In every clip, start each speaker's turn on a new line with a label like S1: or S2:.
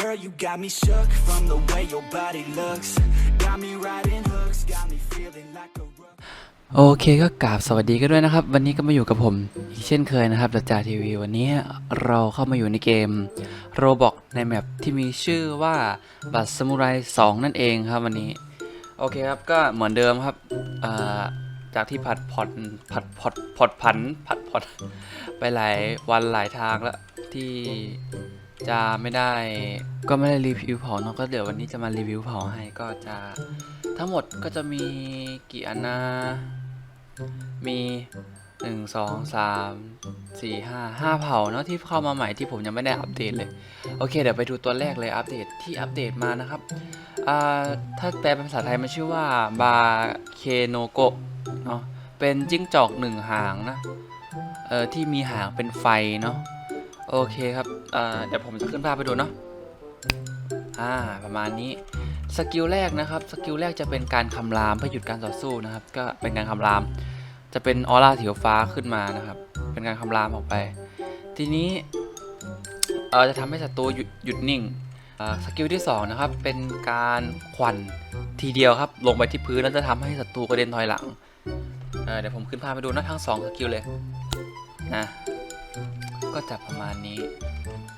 S1: Girl, you got me shook from the way your body looks. Got me riding hooks, got me feeling like a rug.
S2: โอเคก็กราบสวัสดีกันด้วยนะครับ วันนี้ก็มาอยู่กับผม อีกเช่นเคยนะครับจากจาทีวีวันนี้เราเข้ามาอยู่ในเกมโรบอกในแมปที่มีชื่อว่าบัตรสมุไร2นั่นเองครับวันนี้ โอเคครับก็เหมือนเดิมครับอ่า จากที่ผัดผ่อนผัดผ่อนผ่อนผันผัดผ่อนไปหลายวันหลายทางแล้วที่จะไม่ได้ก็ไม่ได้รีวิวเผาเนาะก็เดี๋ยววันนี้จะมารีวิวเผาให้ก็จะทั้งหมดก็จะมีกี่อันนะมี หนึ่งสองสามสี่ห้าห้าเผ่าเนาะที่เข้ามาใหม่ที่ผมยังไม่ได้อัปเดตเลย โอเค เดี๋ยวไปดูตัวแรกเลยอัปเดตที่อัปเดตมานะครับอ่าถ้าแปลเป็นภาษาไทยมันชื่อว่าบาเคโนโกะเนาะเป็นจิ้งจอกหนึ่งหางนะเออที่มีหางเป็นไฟเนาะโอเคครับอ่าเดี๋ยวผมจะขึ้นภาพไปดูเนาะอ่าประมาณนี้สกิลแรกนะครับสกิลแรกจะเป็นการคำรามเพื่อหยุดการต่อสู้นะครับ ก็เป็นการคำราม จะเป็นออร่าสีฟ้าขึ้นมานะครับ เป็นการคำรามออกไป ทีนี้เออจะทำให้ศัตรูหยุดหยุดนิ่งสกิลที่สองนะครับเป็นการควันทีเดียวครับ ลงไปที่พื้นแล้วจะทำให้ศัตรูกระเด็นถอยหลังเเดี๋ยวผมขึ้นภาพไปดูนะทั้งสองสกิลเลยนะก็จะประมาณนี้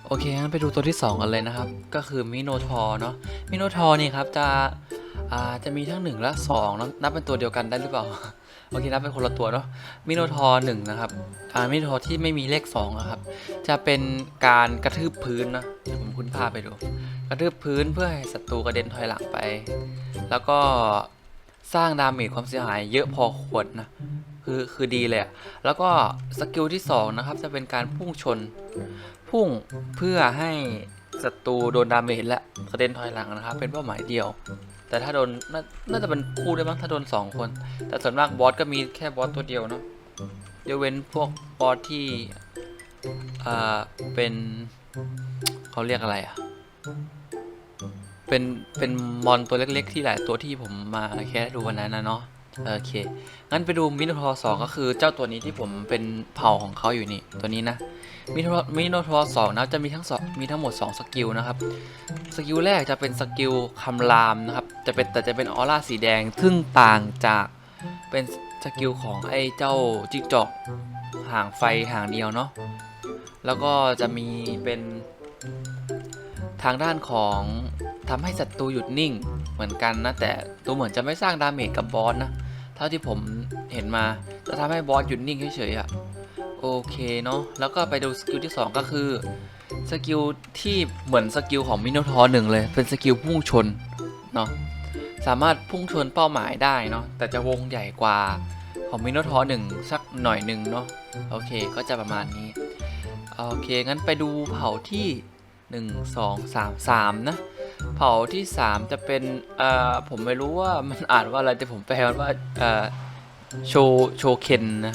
S2: โอเคงั้นไปดูตัวที่ 2 กันเลยนะครับ ก็คือมิโนทอร์เนาะมิโนทอร์นี่ครับจะอ่าจะมีทั้ง 1 และ2เนาะนับเป็นตัวเดียวกันได้หรือเปล่า โอเคนับเป็นคนละตัวเนาะมิโนทอร์หนึ่งนะครับอ่ามิโนทอร์ที่ไม่มีเลข2อะครับ จะเป็นการกระทืบพื้นนะเดี๋ยวผมคุณภาพไปดู กระทืบพื้นเพื่อให้ศัตรูกระเด็นถอยหลังไป แล้วก็สร้างดาเมจความเสียหายเยอะพอควรนะคือคือดีเลยอะแล้วก็สกิลที่สองนะครับจะเป็นการพุ่งชน พุ่งเพื่อให้ ศัตรูโดนดาเมจและกระเด็นถอยหลังนะครับ เป็นเป้าหมายเดียว แต่ถ้าโดนนาน่าจะเป็นคู่ได้บ้างถ้าโดน 2 คน แต่ส่วนมากบอสก็มีแค่บอสตัวเดียวเนาะยกเว้นพวกบอสที่อ่าเป็นเขาเรียกอะไรอะเป็นเป็นมอนตัวเล็ก ๆ ที่หลายตัวที่ผมมาแค่ดูวันนั้นนะเนาะ โอเค งั้นไปดูมิโนทอร์สองก็คือเจ้าตัวนี้ที่ผมเป็นเผ่าของเขาอยู่นี่ตัวนี้นะมิโนมิโนทอร์สองนะจะมีทั้งสองมีทั้งหมด 2 สกิลนะครับ สกิลแรกจะเป็นสกิลคำรามนะครับ จะเป็นแต่จะเป็นออร่าสีแดงซึ่งต่างจากเป็นสกิลของไอ้เจ้าจิ้งจอกห่างไฟห่างเดียวเนาะ แล้วก็จะมีเป็นทางด้านของทำให้ศัตรูหยุดนิ่ง เหมือนกันนะ แต่ตัวเหมือนจะไม่สร้างดาเมจกับบอสนะ เท่าที่ผมเห็นมาจะทำให้บอสหยุดนิ่งเฉยๆอะโอเคเนาะแล้วก็ไปดูสกิลที่ 2 ก็คือสกิลที่เหมือนสกิลของมิโนทอร์หนึ่งเลยเป็นสกิลพุ่งชนเนาะสามารถพุ่งชนเป้าหมายได้เนาะแต่จะวงใหญ่กว่าของมิโนทอร์หนึ่งสักหน่อยหนึ่งเนาะโอเคก็จะประมาณนี้โอเคงั้นไปดูเผ่าที่ 1 2 3 3 นะ เผ่าที่ 3 จะเป็นเอ่อผมไม่รู้ว่ามันอ่านว่าอะไรแต่ผมแปลมันว่าเอ่อโชโชเคนนะ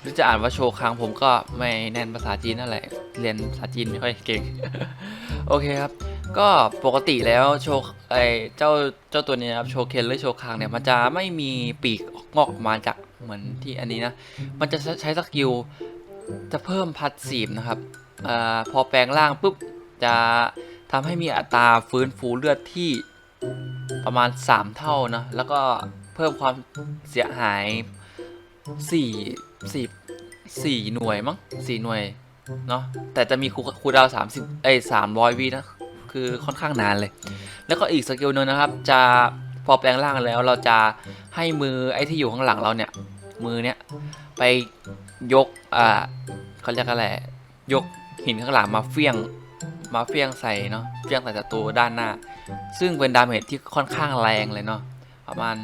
S2: หรือจะอ่านว่าโชค้างผมก็ไม่แน่นภาษาจีนนั่นแหละเรียนภาษาจีนไม่ค่อยเก่งโอเคครับก็ปกติแล้วโชไอเจ้าเจ้าตัวนี้นครับโชเคนหรือโชคางเนี่ยมันจะไม่มีปีกงอกออกมาจากเหมือนที่อันนี้นะมันจะใช้สกิลจะเพิ่มพัดสีบนะครับอาพอแปลงร่างปุ๊บจะ ทำให้มีอัตราฟื้นฟูเลือดที่ประมาณ 3 เท่านะ แล้วก็เพิ่มความเสียหายสี่สี่สี่หน่วยมั้งสี่หน่วยเนาะแต่จะมีคูคูดาวสามสิบเอ้ยสามร้อยวินะ คือค่อนข้างนานเลย แล้วก็อีกสกิลหนึงนะครับ จะพอแปลงร่างแล้วเราจะให้มือไอ้ที่อยู่ข้างหลังเราเนี่ย มือเนี้ยไปยก อ่าเขาเรียกอะไร ยกหินข้างหลังมาเฟี้ยง มาเฟี้ยงใส่เนาะเฟี้ยงใส่ศัตรูด้านหน้า ซึ่งเป็นดาเมจที่ค่อนข้างแรงเลยเนาะประมาณ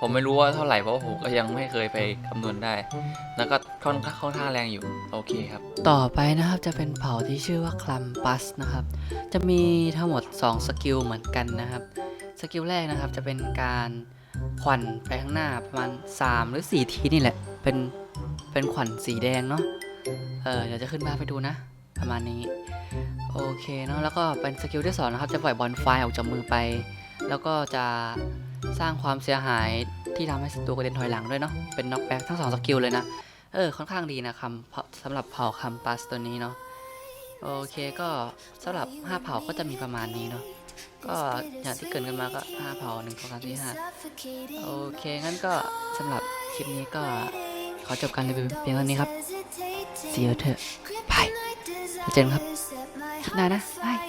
S2: ผมไม่รู้ว่าเท่าไหร่เพราะผมก็ยังไม่เคยไปคำนวณได้ แล้วก็ค่อนค่อนข้างแรงอยู่โอเคครับ ต่อไปนะครับจะเป็นเผ่าที่ชื่อว่าคลัมปัสนะครับ จะมีทั้งหมด 2 สกิลเหมือนกันนะครับ สกิลแรกนะครับจะเป็นการขวัญไปข้างหน้าประมาณ 3 หรือ 4 ทีนี่แหละ เป็นเป็นขวัญสีแดงเนาะเออเดี๋ยวจะขึ้นมาไปดูนะ ประมาณนี้ โอเคเนาะแล้วก็เป็นสกิลที่สอนนะครับจะปล่อยบอลไฟออกจากมือไป แล้วก็จะสร้างความเสียหายที่ทำให้ศัตรูกระเด็นถอยหลังด้วยเนาะเป็นน็อกแบ็กทั้งสองสกิลเลยนะเออค่อนข้างดีนะคำสำหรับเผ่าคำปัสตัวนี้เนาะโอเคก็สำหรับ 5 เผ่าก็จะมีประมาณนี้เนาะก็อย่างที่เกิดกันมาก็ 5 เผ่า1 2 3 4 5 โอเค งั้นก็สำหรับคลิปนี้ก็ขอจบการรีวิวเพียงเท่านี้ครับ See you เธอ บายเจนครับ 나라. 스파이